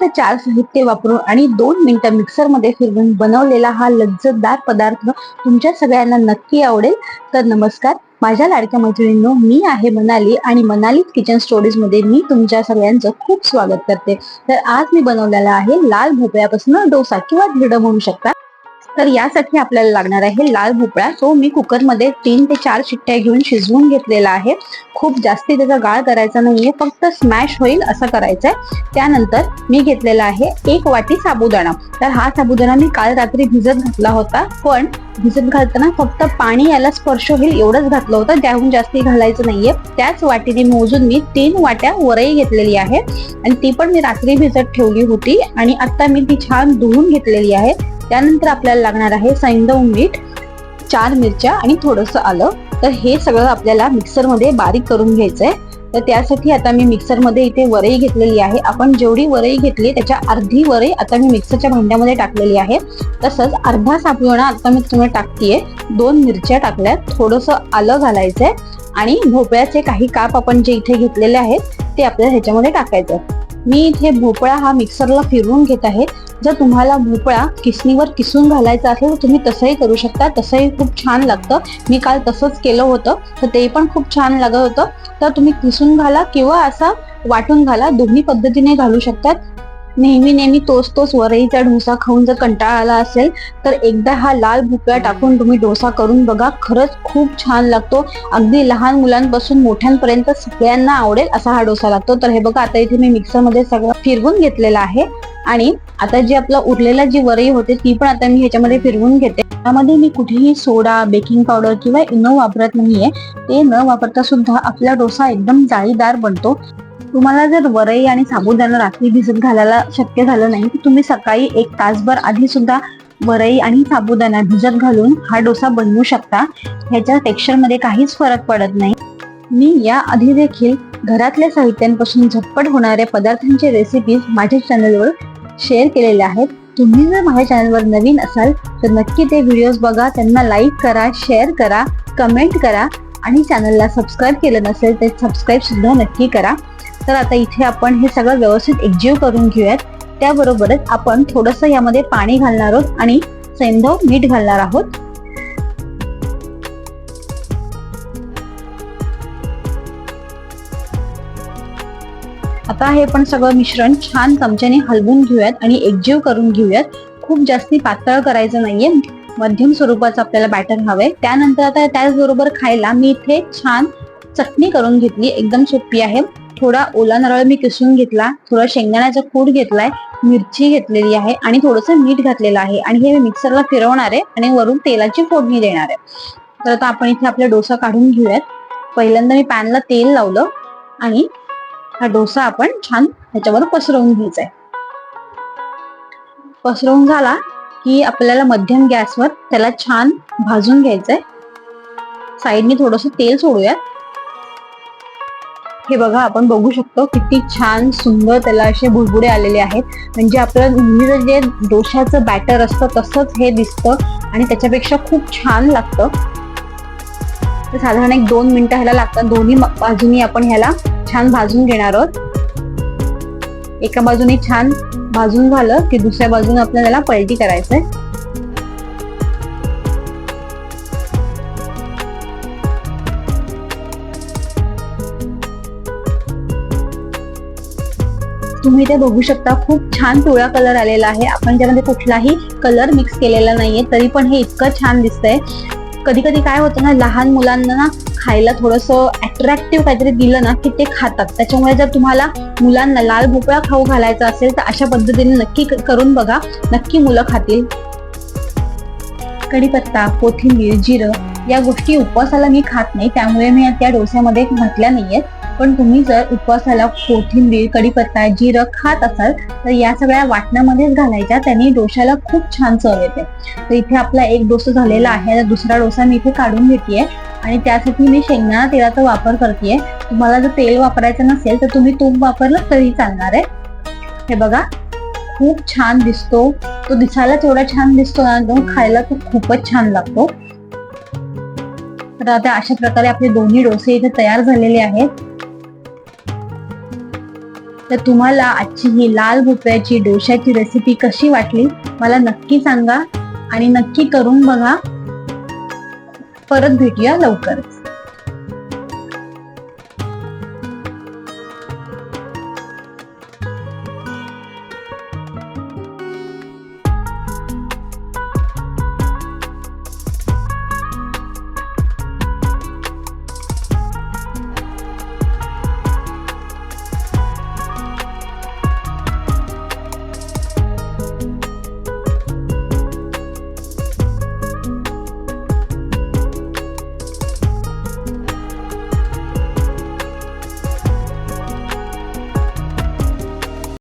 फक्त चार साहित्य वापरून आणि दोन मिनिटं मिक्सरमध्ये फिरवून बनवलेला हा लज्जतदार पदार्थ तुमच्या सगळ्यांना नक्की आवडेल. तर नमस्कार माझ्या लाडक्या मैत्रिणींनो मी आहे मनाली आणि मनाली किचन स्टोरीजमध्ये मी तुमच्या सगळ्यांचं खूप स्वागत करते. तर आज मी बनवलेला आहे लाल भोपळ्यापासून डोसा किंवा धिरडं म्हणू शकता. तर यासाठी आपल्याला लागणार आहे लाल भोपळा. सो मी कुकरमध्ये तीन ते चार शिट्ट्या घेऊन शिजवून घेतलेला आहे. खूप जास्ती त्याचा गाळ करायचा नाहीये फक्त स्मॅश होईल असं करायचंय. त्यानंतर मी घेतलेला आहे एक वाटी साबुदाणा. तर हा साबुदाणा मी काल रात्री भिजत घातला होता पण भिजत घालताना फक्त पाणी याला स्पर्श होईल एवढंच घातलं होतं त्याहून जास्ती घालायचं नाहीये. त्याच वाटीने मोजून मी तीन वाट्या वरई घेतलेली आहे. आणि ती पण मी रात्री भिजत ठेवली होती आणि आता मी ती छान धुवून घेतलेली आहे. त्यानंतर आपल्याला लागणार आहे सैंदव मीठ चार मिरच्या आणि थोडंसं आलं. तर हे सगळं आपल्याला मिक्सरमध्ये बारीक करून घ्यायचंय. तर त्यासाठी आता मी मिक्सरमध्ये इथे वरई घेतलेली आहे. आपण जेवढी वरई घेतली त्याच्या अर्धी वरई आता मी मिक्सरच्या भांड्यामध्ये टाकलेली आहे. तसंच अर्धा साबुदाणा आता मी तुम्हाला टाकतीये. दोन मिरच्या टाकल्यात. थोडंसं आलं घालायचंय. आणि भोपळ्याचे काही काप आपण जे इथे घेतलेले आहेत ते आपल्याला ह्याच्यामध्ये टाकायचं मी इथे भोपळा हा मिक्सरला फिरवून घेत आहे. जर तुम्हाला भोपळा किसणीवर किसून घालायचा असेल तर तुम्ही तसंही करू शकता. तसंही खूप छान लागतं. मी काल तसंच केलं होतं तर ते पण खूप छान लागत होतं. तर तुम्ही किसून घाला किंवा असा वाटून घाला. दोन्ही पद्धतीने घालू शकतात. नेहमी नेहमी तोच तोच वरईचा डोसा खाऊन जर कंटाळा आला असेल तर एकदा हा लाल भुपळा टाकून तुम्ही डोसा करून बघा. खरंच खूप छान लागतो. अगदी लहान मुलांपासून मोठ्यांपर्यंत सगळ्यांना आवडेल असा हा डोसा लागतो. तर हे बघा आता इथे मी मिक्सरमध्ये सगळं फिरवून घेतलेलं आहे. आणि आता जी आपला उरलेला जी वरई होते ती पण आता मी ह्याच्यामध्ये फिरवून घेते. त्यामध्ये मी कुठेही सोडा बेकिंग पावडर किंवा इनो वापरत नाहीये. ते न वापरता सुद्धा आपला डोसा एकदम जाळीदार बनतो. तुम्हाला जर वरई आणि साबुदाणा रात्री भिजत घालायला शक्य झालं नाही तर तुम्ही सकाळी एक तासभर आधी सुद्धा वरई आणि साबुदाणा भिजत घालून हा डोसा बनवू शकता. ह्याच्या टेक्स्चरमध्ये काहीच फरक पडत नाही. मी या आधी देखील घरातल्या साहित्यांपासून झटपट होणाऱ्या पदार्थांचे रेसिपीज माझ्या चॅनलवर शेअर केलेल्या आहेत. तुम्ही जर माझ्या चॅनलवर नवीन असाल तर नक्की ते व्हिडिओज बघा त्यांना लाईक करा शेअर करा कमेंट करा आणि चॅनलला सबस्क्राईब केलं नसेल तर सबस्क्राईब सुद्धा नक्की करा. तर आता इथे आपण हे सगळं व्यवस्थित एकजीव करून घेऊयात. त्याबरोबरच आपण थोडस यामध्ये पाणी घालणार आहोत आणि सैंधव मीठ घालणार आहोत. आता हे पण सगळं मिश्रण छान चमच्याने हलवून घेऊयात आणि एकजीव करून घेऊयात. खूप जास्ती पातळ करायचं नाहीये. मध्यम स्वरूपाचं आपल्याला बॅटर हवंय. त्यानंतर आता त्याचबरोबर खायला मी इथे छान चटणी करून घेतली. एकदम सोपी आहे. थोडा ओला नारळ मी किसून घेतला थोडा शेंगदाण्याचा कूट घेतलाय मिरची घेतलेली आहे आणि थोडंसं मीठ घातलेलं आहे आणि हे मी मिक्सरला फिरवणार आहे आणि वरून तेलाची फोडणी देणार आहे. तर आता आपण इथे आपला डोसा काढून घेऊयात. पहिल्यांदा मी पॅनला तेल लावलं आणि हा डोसा आपण छान ह्याच्यावर पसरवून घ्यायचा आहे. पसरवून झाला की आपल्याला मध्यम गॅसवर त्याला छान भाजून घ्यायचंय. साईडने थोडस तेल सोडूयात. हे बघा आपण बघू शकतो किती छान सुंदर त्याला असे बुडबुडे आलेले आहेत. म्हणजे आपलं नेहमीचं जे डोशाचं बॅटर असतं तसंच हे दिसतं आणि त्याच्यापेक्षा खूप छान लागतं. तर साधारण एक दोन मिनटं ह्याला लागतात. दोन्ही बाजूनी आपण ह्याला छान भाजून घेणार आहोत. एका बाजूने छान भाजून झालं की दुसऱ्या बाजूने आपल्याला पलटी करायचंय. तुम्ही ते बघू शकता. खूप छान पिवळा कलर आलेला आहे. आपण त्यामध्ये कुठलाही कलर मिक्स केलेला नाहीये तरी पण हे इतकं छान दिसतंय. कधी कधी काय होतं ना लहान मुलांना ना खायला थोडस अट्रॅक्टिव्ह काहीतरी दिलं ना की ते खातात. त्याच्यामुळे जर तुम्हाला मुलांना लाल भोपळा खाऊ घालायचा असेल तर अशा पद्धतीने नक्की करून बघा. नक्की मुलं खातील. कढीपत्ता कोथिंबीर जिरं या गोष्टी उपवासाला मी खात नाही. त्यामुळे मी त्या डोस्यामध्ये घातल्या नाहीयेत. पण तुम्ही जर उपवासाला कोथिंबीर कढीपत्ता जिरं खात असाल तर या सगळ्या वाटणामध्येच घालायच्या. त्यांनी डोशाला खूप छान चव येते. तर इथे आपला एक डोसा झालेला आहे. दुसरा डोसा मी इथे काढून घेतेय. आणि त्यासाठी मी शेंगदाणा तेलाचा वापर करतेय. तुम्हाला जर तेल वापरायचं नसेल तर तुम्ही तूप वापरलं तरी चालणार आहे. हे बघा खूप छान दिसतो. तो दिसायला तेवढा छान दिसतो ना तो खायला तो खूपच छान लागतो. तर आता अशा प्रकारे आपले दोन्ही डोसे इथे तयार झालेले आहेत. तर तुम्हाला आजची ही लाल भोपळ्याची डोशाची रेसिपी कशी वाटली मला नक्की सांगा आणि नक्की करून बघा. परत भेटूया लवकरच.